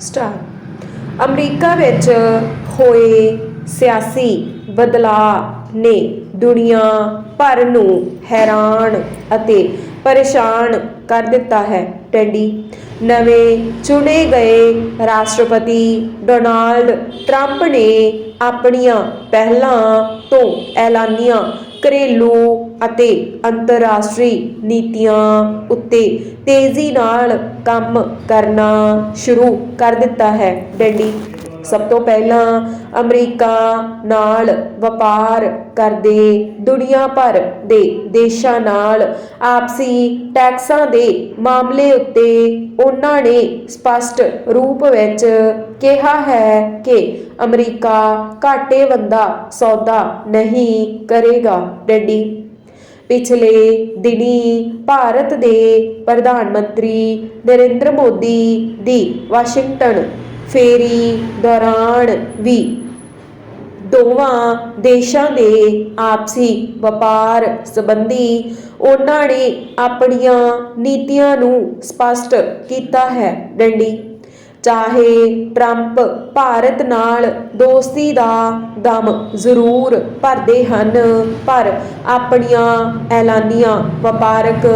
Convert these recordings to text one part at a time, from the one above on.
Star. America ਵਿੱਚ ਹੋਏ ਸਿਆਸੀ ਬਦਲਾਅ ਨੇ ਦੁਨੀਆ ਭਰ ਨੂੰ ਹੈਰਾਨ ਅਤੇ ਪਰੇਸ਼ਾਨ ਕਰ ਦਿੱਤਾ ਹੈ ਟੈਂਡੀ। ਨਵੇਂ ਚੁਣੇ ਗਏ ਰਾਸ਼ਟਰਪਤੀ ਡੋਨਾਲਡ ਟਰੰਪ ਨੇ ਆਪਣੀਆਂ ਪਹਿਲਾਂ ਤੋਂ ਐਲਾਨੀਆਂ ਘਰੇਲੂ ਅਤੇ ਅੰਤਰਰਾਸ਼ਟਰੀ ਨੀਤੀਆਂ ਉੱਤੇ ਤੇਜ਼ੀ ਨਾਲ ਕੰਮ ਕਰਨਾ ਸ਼ੁਰੂ ਕਰ ਦਿੱਤਾ ਹੈ ਡੈਂਡੀ ਸਭ ਤੋਂ ਪਹਿਲਾਂ ਅਮਰੀਕਾ ਨਾਲ ਵਪਾਰ ਕਰਦੇ ਦੁਨੀਆ ਭਰ ਦੇ ਦੇਸ਼ਾਂ ਨਾਲ ਆਪਸੀ ਟੈਕਸਾਂ ਦੇ ਮਾਮਲੇ ਉੱਤੇ ਉਹਨਾਂ ਨੇ ਸਪਸ਼ਟ ਰੂਪ ਵਿੱਚ ਕਿਹਾ ਹੈ ਕਿ ਅਮਰੀਕਾ ਘਾਟੇਵੰਦਾ ਸੌਦਾ ਨਹੀਂ ਕਰੇਗਾ। ਡੈਡੀ, ਪਿਛਲੇ ਦਿਨੀ ਭਾਰਤ ਦੇ ਪ੍ਰਧਾਨ ਮੰਤਰੀ ਨਰਿੰਦਰ ਮੋਦੀ ਦੀ ਵਾਸ਼ਿੰਗਟਨ ਫੇਰੀ ਦੌਰਾਨ ਵੀ ਦੋਵਾਂ ਦੇਸ਼ਾਂ ਦੇ ਆਪਸੀ ਵਪਾਰ ਸੰਬੰਧੀ ਉਹਨਾਂ ਨੇ ਆਪਣੀਆਂ ਨੀਤੀਆਂ ਨੂੰ ਸਪਸ਼ਟ ਕੀਤਾ ਹੈ। ਡੰਡੀ ਚਾਹੇ ਟਰੰਪ ਭਾਰਤ ਨਾਲ ਦੋਸਤੀ ਦਾ ਦਮ ਜ਼ਰੂਰ ਭਰਦੇ ਹਨ, ਪਰ ਆਪਣੀਆਂ ਐਲਾਨੀਆਂ ਵਪਾਰਕ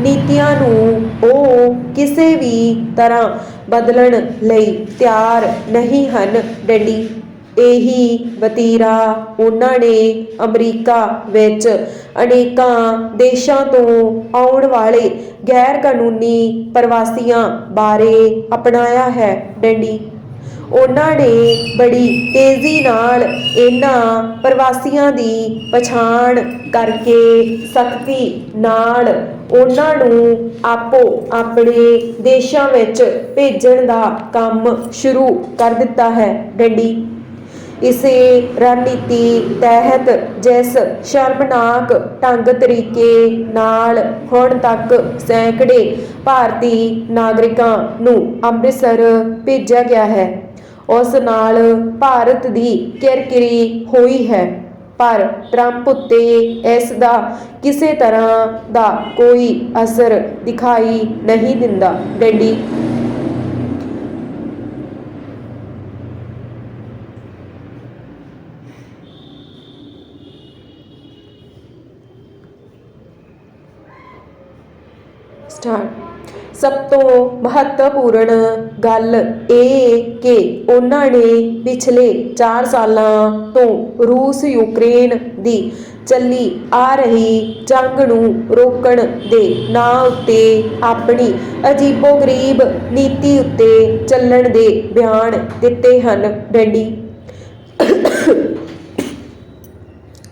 ਨੀਤੀਆਂ ਨੂੰ ਉਹ ਕਿਸੇ ਵੀ ਤਰ੍ਹਾਂ ਬਦਲਣ ਲਈ ਤਿਆਰ ਨਹੀਂ ਹਨ, ਡੈਡੀ ਇਹੀ ਵਤੀਰਾ ਉਹਨਾਂ ਨੇ ਅਮਰੀਕਾ ਵਿੱਚ ਅਨੇਕਾਂ ਦੇਸ਼ਾਂ ਤੋਂ ਆਉਣ ਵਾਲੇ ਗੈਰ ਕਾਨੂੰਨੀ ਪ੍ਰਵਾਸੀਆਂ ਬਾਰੇ ਅਪਣਾਇਆ ਹੈ ਡੈਂਡੀ। ਉਹਨਾਂ ਨੇ ਬੜੀ ਤੇਜ਼ੀ ਨਾਲ ਇਹਨਾਂ ਪ੍ਰਵਾਸੀਆਂ ਦੀ ਪਛਾਣ ਕਰਕੇ ਸਖਤੀ ਨਾਲ ਉਹਨਾਂ ਨੂੰ ਆਪੋ ਆਪਣੇ ਦੇਸ਼ਾਂ ਵਿੱਚ ਭੇਜਣ ਦਾ ਕੰਮ ਸ਼ੁਰੂ ਕਰ ਦਿੱਤਾ ਹੈ ਡੰਡੀ। ਇਸੇ ਰਣਨੀਤੀ ਤਹਿਤ ਜਿਸ ਸ਼ਰਮਨਾਕ ਢੰਗ ਤਰੀਕੇ ਨਾਲ ਹੁਣ ਤੱਕ ਸੈਂਕੜੇ ਭਾਰਤੀ ਨਾਗਰਿਕਾਂ ਨੂੰ ਅੰਮ੍ਰਿਤਸਰ ਭੇਜਿਆ ਗਿਆ ਹੈ। ਉਸ ਨਾਲ ਭਾਰਤ ਦੀ ਕਿਰਕਿਰੀ ਹੋਈ ਹੈ। ਪਰ ਟਰੰਪ ਉੱਤੇ ਇਸ ਦਾ ਕਿਸੇ ਤਰ੍ਹਾਂ ਦਾ ਕੋਈ ਅਸਰ ਦਿਖਾਈ ਨਹੀਂ ਦਿੰਦਾ। Daddy start. ਸਭ ਤੋਂ ਮਹੱਤਵਪੂਰਨ ਗੱਲ ਇਹ ਕਿ ਉਹਨਾਂ ਨੇ ਪਿਛਲੇ 4 ਸਾਲਾਂ ਤੋਂ ਰੂਸ ਯੂਕਰੇਨ ਦੀ ਚੱਲੀ ਆ ਰਹੀ ਜੰਗ ਨੂੰ ਰੋਕਣ ਦੇ ਨਾਂ ਉੱਤੇ ਆਪਣੀ ਅਜੀਬੋ-ਗਰੀਬ ਨੀਤੀ ਉੱਤੇ ਚੱਲਣ ਦੇ ਬਿਆਨ ਦਿੱਤੇ ਹਨ। ਡੈਂਡੀ।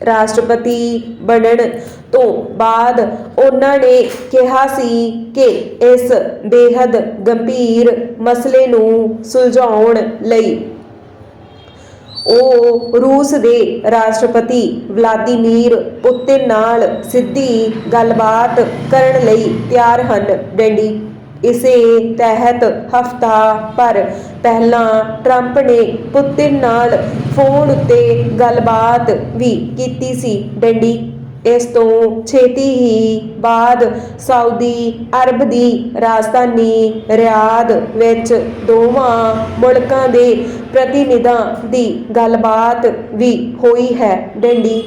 ਰਾਸ਼ਟਰਪਤੀ ਬਣਨ ਤੋਂ ਬਾਅਦ ਉਹਨਾਂ ਨੇ ਕਿਹਾ ਸੀ ਕਿ ਇਸ ਬੇहद ਗੰਭੀਰ ਮਸਲੇ ਨੂੰ ਸੁਲਝਾਉਣ ਲਈ ਉਹ ਰੂਸ ਦੇ ਰਾਸ਼ਟਰਪਤੀ ਵਲਾਦੀਮੀਰ ਪੁਤਿਨ ਨਾਲ ਸਿੱਧੀ ਗੱਲਬਾਤ ਕਰਨ ਲਈ ਤਿਆਰ ਹਨ। ਡੈਂਡੀ ਇਸੇ ਤਹਿਤ ਹਫਤਾ ਭਰ ਪਹਿਲਾਂ ਟਰੰਪ ਨੇ ਪੁਤਿਨ ਨਾਲ ਫੋਨ ਉੱਤੇ ਗੱਲਬਾਤ ਵੀ ਕੀਤੀ ਸੀ। ਡੈਂਡੀ, ਇਸ ਤੋਂ ਛੇਤੀ ਹੀ ਬਾਅਦ ਸਾਊਦੀ ਅਰਬ ਦੀ ਰਾਜਧਾਨੀ ਰਿਆਦ ਵਿੱਚ ਦੋਵਾਂ ਮੁਲਕਾਂ ਦੇ ਪ੍ਰਤੀਨਿਧਾਂ ਦੀ ਗੱਲਬਾਤ ਵੀ ਹੋਈ ਹੈ। ਡੈਂਡੀ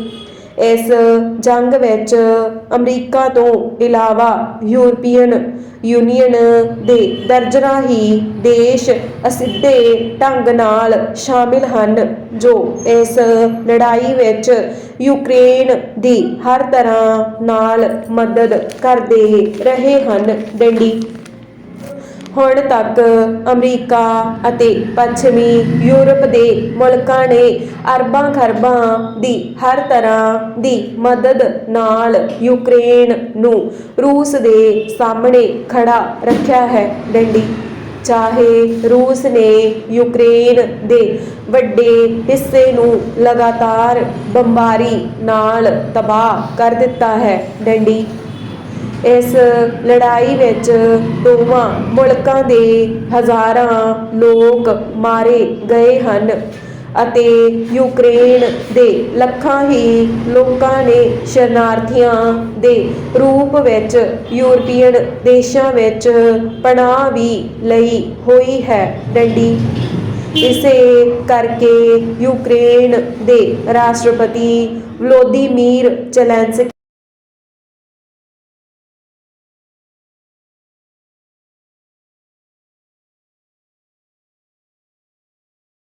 ਇਸ ਜੰਗ ਵਿੱਚ ਅਮਰੀਕਾ ਤੋਂ ਇਲਾਵਾ ਯੂਰਪੀਅਨ ਯੂਨੀਅਨ ਦੇ ਦਰਜਨਾਂ ਹੀ ਦੇਸ਼ ਅਸਿੱਧੇ ਢੰਗ ਨਾਲ ਸ਼ਾਮਿਲ ਹਨ, ਜੋ ਇਸ ਲੜਾਈ ਵਿੱਚ ਯੂਕਰੇਨ ਦੀ ਹਰ ਤਰ੍ਹਾਂ ਨਾਲ ਮਦਦ ਕਰਦੇ ਰਹੇ ਹਨ। ਡੰਡੀ ਹੁਣ ਤੱਕ ਅਮਰੀਕਾ ਅਤੇ ਪੱਛਮੀ ਯੂਰਪ ਦੇ ਮੁਲਕਾਂ ਨੇ ਅਰਬਾਂ ਖਰਬਾਂ ਦੀ ਹਰ ਤਰ੍ਹਾਂ ਦੀ ਮਦਦ ਨਾਲ ਯੂਕਰੇਨ ਨੂੰ ਰੂਸ ਦੇ ਸਾਹਮਣੇ ਖੜਾ ਰੱਖਿਆ ਹੈ। ਡੰਡੀ, ਚਾਹੇ ਰੂਸ ਨੇ ਯੂਕਰੇਨ ਦੇ ਵੱਡੇ ਹਿੱਸੇ ਨੂੰ ਲਗਾਤਾਰ ਬੰਬਾਰੀ ਨਾਲ ਤਬਾਹ ਕਰ ਦਿੱਤਾ ਹੈ। ਡੰਡੀ ਇਸ ਲੜਾਈ ਵਿੱਚ ਦੋਵਾਂ ਮੁਲਕਾਂ ਦੇ ਹਜ਼ਾਰਾਂ ਲੋਕ ਮਾਰੇ ਗਏ ਹਨ ਅਤੇ ਯੂਕਰੇਨ ਦੇ ਲੱਖਾਂ ਹੀ ਲੋਕਾਂ ਨੇ ਸ਼ਰਨਾਰਥੀਆਂ ਦੇ ਰੂਪ ਵਿੱਚ ਯੂਰਪੀਅਨ ਦੇਸ਼ਾਂ ਵਿੱਚ ਪਨਾਹ ਵੀ ਲਈ ਹੋਈ ਹੈ ਡੰਡੀ। ਇਸੇ ਕਰਕੇ ਯੂਕਰੇਨ ਦੇ ਰਾਸ਼ਟਰਪਤੀ ਵਲੋਦੀਮੀਰ ਜ਼ੈਲੈਂਸਕੀ